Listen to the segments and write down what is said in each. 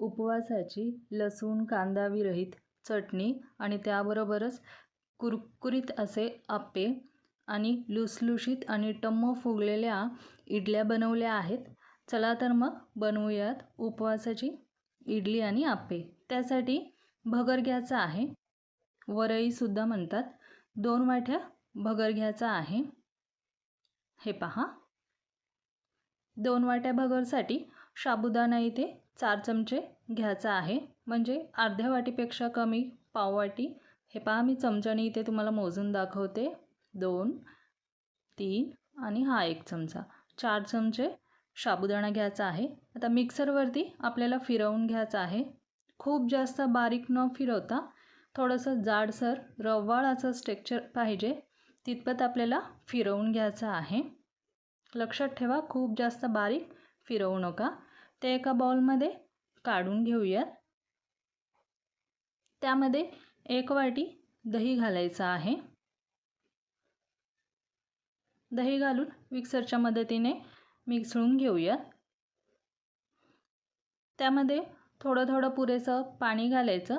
उपवासाची लसूण कांदा विरहित चटणी आणि त्याबरोबरच कुरकुरीत असे आप्पे आणि लुसलुशीत आणि टम्म फुगलेल्या इडल्या बनवल्या आहेत. चला तर मग बनवूयात उपवासाची इडली आणि आप्पे. त्यासाठी भगर घ्यायचा आहे. वरईसुद्धा म्हणतात. दोन वाट्या भगर घ्यायचा आहे. हे पहा. दोन वाट्या भगरसाठी साबुदाणा इथे चार चमचे घ्यायचा आहे. म्हणजे अर्ध्या वाटीपेक्षा कमी पाववाटी हे पहा मी चमच्याने इथे तुम्हाला मोजून दाखवते. दोन तीन आणि हा एक चमचा. चार चमचे साबुदाणा घ्यायचा आहे. आता मिक्सरवरती आपल्याला फिरवून घ्यायचं आहे. खूप जास्त बारीक न फिरवता थोडंसं जाडसर रवाळ स्ट्रेक्चर पाहिजे तितपत आपल्याला फिरवून घ्यायचं आहे. लक्षात ठेवा खूप जास्त बारीक फिरवू नका. ते एका बाउलमध्ये काढून घेऊयात. त्यामध्ये एक वाटी दही घालायचं आहे. दही घालून मिक्सरच्या मदतीने मिक्सळून घेऊयात. त्यामध्ये थोडं थोडं पुरेसं पाणी घालायचं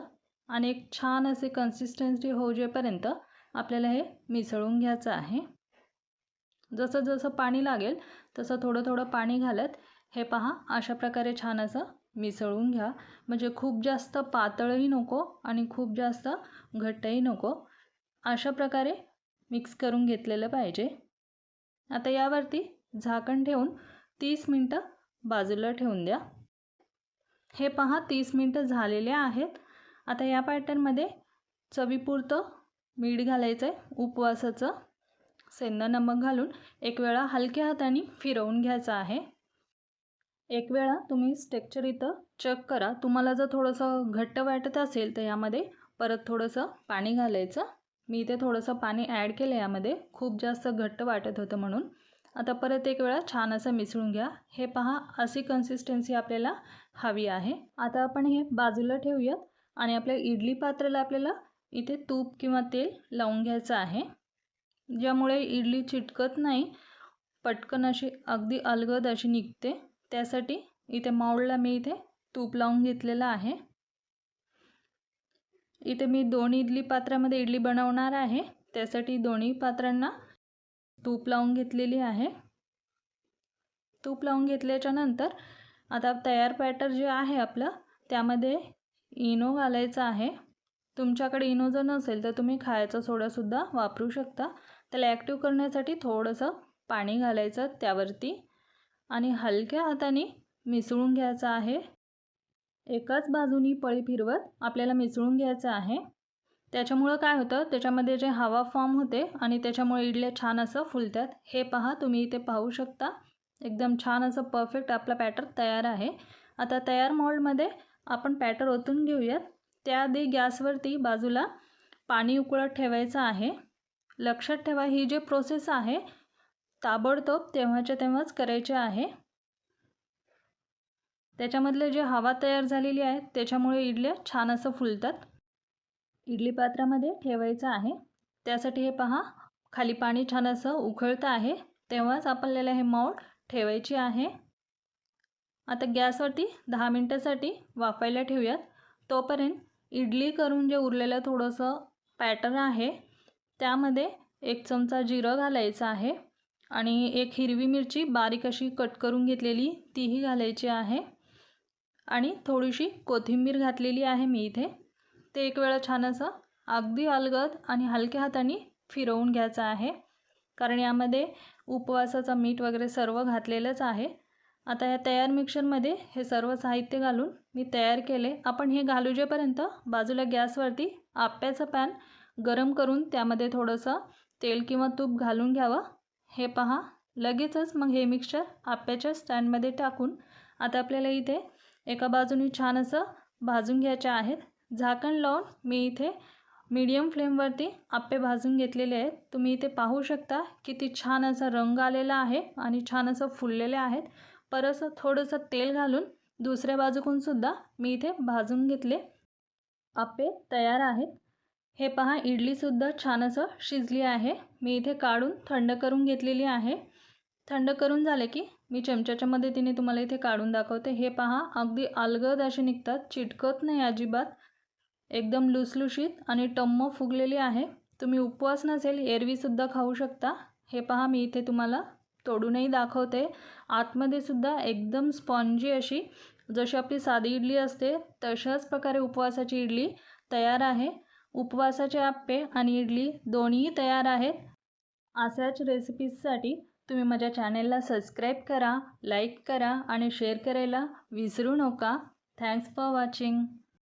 आणि एक छान असे कन्सिस्टन्सी होऊ जेपर्यंत आपल्याला हे मिसळून घ्यायचं आहे. जसं जसं पाणी लागेल तसं थोडं थोडं पाणी घालत हे पहा अशा प्रकारे छान असं मिसळून घ्या. म्हणजे खूप जास्त पातळही नको आणि खूप जास्त घट्टही नको. अशा प्रकारे मिक्स करून घेतलेलं पाहिजे. आता यावरती झाकण ठेवून तीस मिनटं बाजूला ठेवून द्या. हे पहा तीस मिनटं झालेले आहेत. आता या पॅटर्नमध्ये चवीपुरतं मीठ घालायचं आहे उपवासाचं. सेंदा नमक घालून एक वेळा हलक्या हाताने फिरवून घ्यायचं आहे. एक वेळा तुम्ही स्टेक्चर इथं चेक करा. तुम्हाला जर थोडंसं घट्ट वाटत असेल तर यामध्ये परत थोडंसं पाणी घालायचं. मी इथे थोडंसं पाणी ॲड केलं यामध्ये. खूप जास्त घट्ट वाटत होतं म्हणून. आता परत एक वेळा छान असं मिसळून घ्या. हे पहा अशी कन्सिस्टन्सी आपल्याला हवी आहे. आता आपण हे बाजूला ठेवूयात आणि आपल्या इडली पात्राला आपल्याला इथे तूप किंवा तेल लावून घ्यायचं आहे. ज्यामुळे इडली चिटकत नाही पटकन अशी अगदी अलगद अशी निघते. त्यासाठी इथे माऊळला मी इथे तूप लावून घेतलेलं आहे. इथे मी दोन इडली पात्रामध्ये इडली बनवणार आहे. त्यासाठी दोन्ही पात्रांना तूप लावून घेतलेली आहे. तूप लावून घेतल्याच्या नंतर आता तयार बॅटर जे आहे आपलं त्यामध्ये इनो घालायचं आहे. तुमच्याकडे इनो जर नसेल तर तुम्ही खायचा सोडासुद्धा वापरू शकता. त्याला ॲक्टिव्ह करण्यासाठी थोडंसं पाणी घालायचं त्यावरती. आणि हलक्या हाताने मिसळून घ्यायचं आहे. एकाच बाजूनी पळी फिरवत आपल्याला मिसळून घ्यायचं आहे. त्याच्यामुळं काय होतं? त्याच्यामध्ये जे हवा फॉर्म होते आणि त्याच्यामुळे इडल्या छान असं फुलतात. हे पहा तुम्ही इथे पाहू शकता. एकदम छान असं परफेक्ट आपला पॅटर तयार आहे. आता तयार मोल्डमध्ये आपण पॅटर ओतून घेऊयात. त्याआधी गॅसवरती बाजूला पाणी उकळत ठेवायचं आहे. लक्षात ठेवा ही जी प्रोसेस आहे ताबडतोब तेव्हाच्या तेव्हाच करायचे आहे. त्याच्यामधले जे हवा तयार झालेली आहे त्याच्यामुळे इडल्या छान असं फुलतात. इडली पात्रामध्ये ठेवायचं आहे. त्यासाठी हे पहा खाली पाणी छान असं उखळतं आहे. तेव्हाच आपल्याला हे माऊट ठेवायची आहे. आता गॅसवरती दहा मिनटासाठी वाफायला ठेवूयात. तोपर्यंत इडली करून जे उरलेलं थोडंसं पॅटर्न आहे त्यामध्ये एक चमचा जिरं घालायचं आहे. आणि एक हिरवी मिरची बारीक अशी कट करून घेतलेली तीही घालायची आहे. आणि थोडीशी कोथिंबीर घातलेली आहे मी इथे. ते एक वेळा छान असं अगदी अलगद आणि हलक्या हाताने फिरवून घ्यायचं आहे. कारण यामध्ये उपवासाचं मीठ वगैरे सर्व घातलेलंच आहे. आता या तयार मिक्सरमध्ये हे सर्व साहित्य घालून मी तयार केले. आपण हे घालूजेपर्यंत बाजूला गॅसवरती आप्याचं पॅन गरम करून त्यामध्ये थोडंसं तेल किंवा तूप घालून घ्यावं. हे पहा लगेचच मग हे मिक्सचर आप्याच्या स्टँडमध्ये टाकून आता आपल्याला इथे एका बाजूनी छान असं भाजून घ्यायचे आहेत. झाकण लावून मी इथे मीडियम फ्लेमवरती आप्पे भाजून घेतलेले आहेत. तुम्ही इथे पाहू शकता किती छान असा रंग आलेला आहे आणि छान असं फुललेले आहेत. परसं थोडंसं तेल घालून दुसऱ्या बाजूकूनसुद्धा मी इथे भाजून घेतले. आप्पे तयार आहेत. हे पहा इडलीसुद्धा छान असं शिजली आहे. मी इथे काढून थंड करून घेतलेली आहे. थंड करून झाले की मी चमच्याच्या मदतीने तुम्हाला इथे काढून दाखवते. हे पहा अगदी अलगद असे निघतात. चिटकत नाही अजिबात. एकदम लुसलुशीत आणि टम्म फुगलेली आहे. तुम्ही उपवास नसेल एरवीसुद्धा खाऊ शकता. हे पहा मी इथे तुम्हाला तोडूनही दाखवते. आतमध्ये सुद्धा एकदम स्पॉन्जी अशी जशी आपली साधी इडली असते तशाच प्रकारे उपवासाची इडली तयार आहे. उपवासाचे आप्पे आणि इडली दोन्ही तयार आहेत. अशाच रेसिपीजसाठी तुम्ही माझ्या चॅनेलला सबस्क्राईब करा लाईक करा आणि शेअर करायला विसरू नका. Thanks for watching